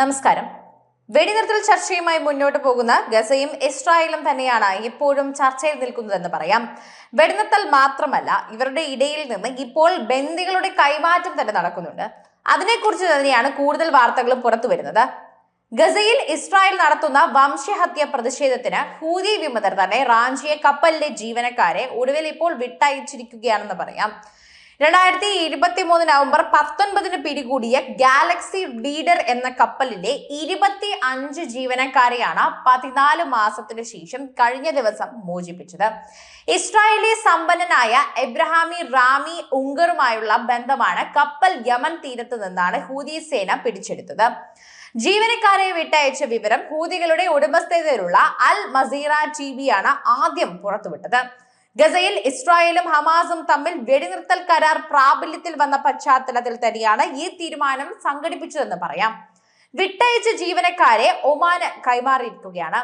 നമസ്കാരം. വെടിനിർത്തൽ ചർച്ചയുമായി മുന്നോട്ട് പോകുന്ന ഗസയും ഇസ്രായേലും തന്നെയാണ് ഇപ്പോഴും ചർച്ചയിൽ നിൽക്കുന്നതെന്ന് പറയാം. വെടിനിർത്തൽ മാത്രമല്ല ഇവരുടെ ഇടയിൽ നിന്ന് ഇപ്പോൾ ബന്ദികളുടെ കൈമാറ്റം തന്നെ നടക്കുന്നുണ്ട്. അതിനെക്കുറിച്ച് തന്നെയാണ് കൂടുതൽ വാർത്തകളും പുറത്തു വരുന്നത്. ഗസയിൽ ഇസ്രായേൽ നടത്തുന്ന വംശഹത്യ പ്രതിഷേധത്തിന് ഹൂതി വിമതർ തന്നെ റാഞ്ചിയെ കപ്പലിലെ ജീവനക്കാരെ ഒടുവിൽ ഇപ്പോൾ വിട്ടയച്ചിരിക്കുകയാണെന്ന് പറയാം. രണ്ടായിരത്തി ഇരുപത്തി മൂന്ന് നവംബർ പത്തൊൻപതിന് പിടികൂടിയ ഗാലക്സി ലീഡർ എന്ന കപ്പലിലെ ഇരുപത്തി അഞ്ച് ജീവനക്കാരെയാണ് പതിനാല് മാസത്തിനു ശേഷം കഴിഞ്ഞ ദിവസം മോചിപ്പിച്ചത്. ഇസ്രായേലി സമ്പന്നനായ എബ്രഹാമി റാമി ഉങ്കറുമായുള്ള ബന്ധമാണ് കപ്പൽ യമൻ തീരത്ത് നിന്നാണ് ഹൂതി സേന പിടിച്ചെടുത്തത്. ജീവനക്കാരെ വിട്ടയച്ച വിവരം ഹൂതികളുടെ ഉടമസ്ഥതയിലുള്ള അൽ മസീറ ടി ആണ് ആദ്യം പുറത്തുവിട്ടത്. ഗസയിൽ ഇസ്രായേലും ഹമാസും തമ്മിൽ വെടിനിർത്തൽ കരാർ പ്രാബല്യത്തിൽ വന്ന പശ്ചാത്തലത്തിൽ തന്നെയാണ് ഈ തീരുമാനം സംഘടിപ്പിച്ചതെന്ന് പറയാം. വിട്ടയച്ച ജീവനക്കാരെ ഒമാന് കൈമാറിയിരിക്കുകയാണ്.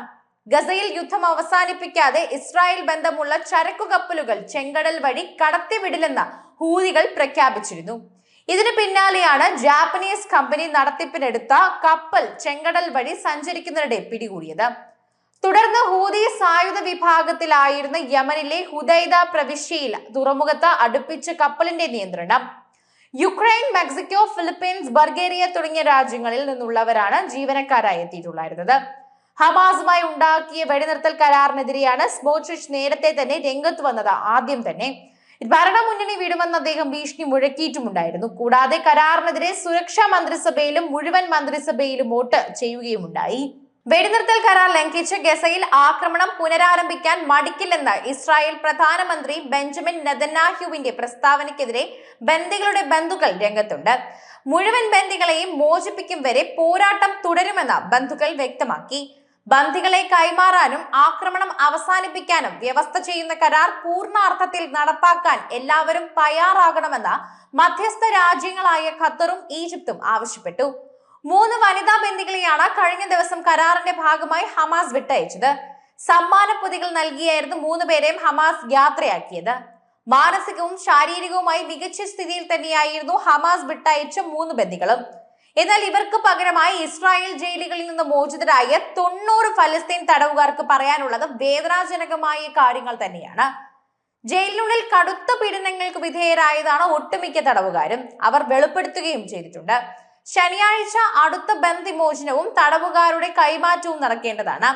ഗസയിൽ യുദ്ധം അവസാനിപ്പിക്കാതെ ഇസ്രായേൽ ബന്ധമുള്ള ചരക്കു കപ്പലുകൾ ചെങ്കടൽ വഴി കടത്തിവിടില്ലെന്ന് ഹൂതികൾ പ്രഖ്യാപിച്ചിരുന്നു. ഇതിന് പിന്നാലെയാണ് ജാപ്പനീസ് കമ്പനി നടത്തിപ്പിനെടുത്ത കപ്പൽ ചെങ്കടൽ വഴി സഞ്ചരിക്കുന്നതിനിടെ പിടികൂടിയത്. തുടർന്ന് ഹൂതി സായുധ വിഭാഗത്തിലായിരുന്ന യമനിലെ ഹുദൈദ പ്രവിശ്യയിൽ തുറമുഖത്ത് അടുപ്പിച്ച കപ്പലിന്റെ നിയന്ത്രണം. യുക്രൈൻ മെക്സിക്കോ ഫിലിപ്പീൻസ് ബർഗേറിയ തുടങ്ങിയ രാജ്യങ്ങളിൽ നിന്നുള്ളവരാണ് ജീവനക്കാരായി എത്തിയിട്ടുണ്ടായിരുന്നത് ഹമാസുമായി ഉണ്ടാക്കിയ വെടിനിർത്തൽ കരാറിനെതിരെയാണ് സ്മോട്രിച്ച് നേരത്തെ തന്നെ രംഗത്ത് വന്നത് ആദ്യം തന്നെ. ഭരണമുന്നണി വിടുമെന്ന് അദ്ദേഹം ഭീഷണി മുഴക്കിയിട്ടുമുണ്ടായിരുന്നു. കൂടാതെ കരാറിനെതിരെ സുരക്ഷാ മന്ത്രിസഭയിലും മുഴുവൻ മന്ത്രിസഭയിലും വോട്ട് ചെയ്യുകയുമുണ്ടായി. വെടിനിർത്തൽ കരാർ ലംഘിച്ച് ഗസയിൽ ആക്രമണം പുനരാരംഭിക്കാൻ മടിക്കില്ലെന്ന് ഇസ്രായേൽ പ്രധാനമന്ത്രി ബെഞ്ചമിൻ നെതന്യാഹുവിന്റെ പ്രസ്താവനയ്ക്കെതിരെ ബന്ദികളുടെ ബന്ധുക്കൾ രംഗത്തുണ്ട്. മുഴുവൻ ബന്ദികളെയും മോചിപ്പിക്കും വരെ പോരാട്ടം തുടരുമെന്ന് ബന്ധുക്കൾ വ്യക്തമാക്കി. ബന്ദികളെ കൈമാറാനും ആക്രമണം അവസാനിപ്പിക്കാനും വ്യവസ്ഥ ചെയ്യുന്ന കരാർ പൂർണാർത്ഥത്തിൽ നടപ്പാക്കാൻ എല്ലാവരും തയ്യാറാകണമെന്ന് മധ്യസ്ഥ രാജ്യങ്ങളായ ഖത്തറും ഈജിപ്തും ആവശ്യപ്പെട്ടു. മൂന്ന് വനിതാ ബന്ദികളെയാണ് കഴിഞ്ഞ ദിവസം കരാറിന്റെ ഭാഗമായി ഹമാസ് വിട്ടയച്ചത്. സമ്മാന പൊതികൾ നൽകിയായിരുന്നു മൂന്ന് പേരെയും ഹമാസ് യാത്രയാക്കിയത്. മാനസികവും ശാരീരികവുമായി മികച്ച സ്ഥിതിയിൽ തന്നെയായിരുന്നു ഹമാസ് വിട്ടയച്ച മൂന്ന് ബന്ദികളും എന്നാൽ ഇവർക്ക് പകരമായി ഇസ്രായേൽ ജയിലുകളിൽ നിന്ന് മോചിതരായ തൊണ്ണൂറ് ഫലസ്തീൻ തടവുകാർക്ക് പറയാനുള്ളത് വേദനാജനകമായ കാര്യങ്ങൾ തന്നെയാണ്. ജയിലിനുള്ളിൽ കടുത്ത പീഡനങ്ങൾക്ക് വിധേയരായതാണ് ഒട്ടുമിക്ക തടവുകാരും. അവർ വെളിപ്പെടുത്തുകയും ചെയ്തിട്ടുണ്ട്. ശനിയാഴ്ച അടുത്ത ബന്ധിമോചനവും തടവുകാരുടെ കൈമാറ്റവും നടക്കേണ്ടതാണ്.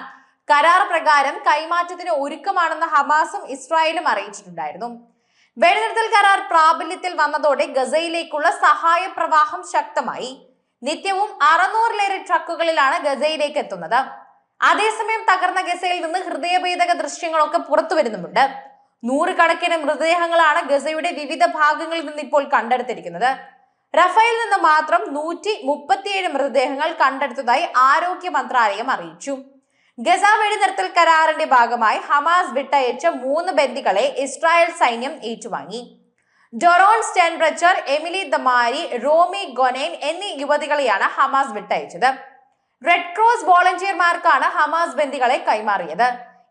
കരാർ പ്രകാരം കൈമാറ്റത്തിന് ഒരുക്കമാണെന്ന് ഹമാസും ഇസ്രായേലും അറിയിച്ചിട്ടുണ്ടായിരുന്നു. വെടിനിർത്തൽ കരാർ പ്രാബല്യത്തിൽ വന്നതോടെ ഗസയിലേക്കുള്ള സഹായ പ്രവാഹം ശക്തമായി. നിത്യവും അറുന്നൂറിലേറെ ട്രക്കുകളിലാണ് ഗസയിലേക്ക് എത്തുന്നത്. അതേസമയം തകർന്ന ഗസയിൽ നിന്ന് ഹൃദയഭേദക ദൃശ്യങ്ങളൊക്കെ പുറത്തു വരുന്നുമുണ്ട്. നൂറുകണക്കിന് മൃതദേഹങ്ങളാണ് ഗസയുടെ വിവിധ ഭാഗങ്ങളിൽ നിന്ന് ഇപ്പോൾ കണ്ടെടുത്തിരിക്കുന്നത്. റഫേൽ നിന്ന് മാത്രം നൂറ്റി മുപ്പത്തിയേഴ് മൃതദേഹങ്ങൾ കണ്ടെടുത്തതായി ആരോഗ്യ മന്ത്രാലയം അറിയിച്ചു. ഗസ വെടിനിർത്തൽ കരാറിന്റെ ഭാഗമായി ഹമാസ് വിട്ടയച്ച മൂന്ന് ബന്ദികളെ ഇസ്രായേൽ സൈന്യം ഏറ്റുവാങ്ങി. ഡൊറോൺ സ്റ്റെൻബ്രച്ചർ എമിലി ദമാരി റോമി ഗൊനൈൻ എന്നീ യുവതികളെയാണ് ഹമാസ് വിട്ടയച്ചത്. റെഡ് ക്രോസ് വോളണ്ടിയർമാർക്കാണ് ഹമാസ് ബന്ദികളെ കൈമാറിയത്.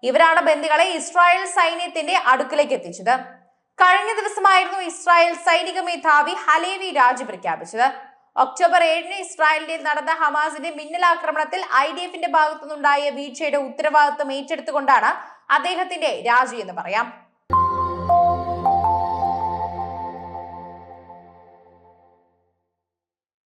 ഇവരാണ് ബന്ദികളെ ഇസ്രായേൽ സൈന്യത്തിന്റെ അടുക്കിലേക്ക് എത്തിച്ചത്. കഴിഞ്ഞ ദിവസമായിരുന്നു ഇസ്രായേൽ സൈനിക മേധാവി ഹലേവി രാജി പ്രഖ്യാപിച്ചത്. ഒക്ടോബർ ഏഴിന് ഇസ്രായേലിൽ നടന്ന ഹമാസിന്റെ മിന്നലാക്രമണത്തിൽ ഐ ഡി എഫിന്റെ ഭാഗത്തുനിന്നുണ്ടായ വീഴ്ചയുടെ ഉത്തരവാദിത്വം ഏറ്റെടുത്തുകൊണ്ടാണ് അദ്ദേഹത്തിന്റെ രാജി എന്ന് പറയാം.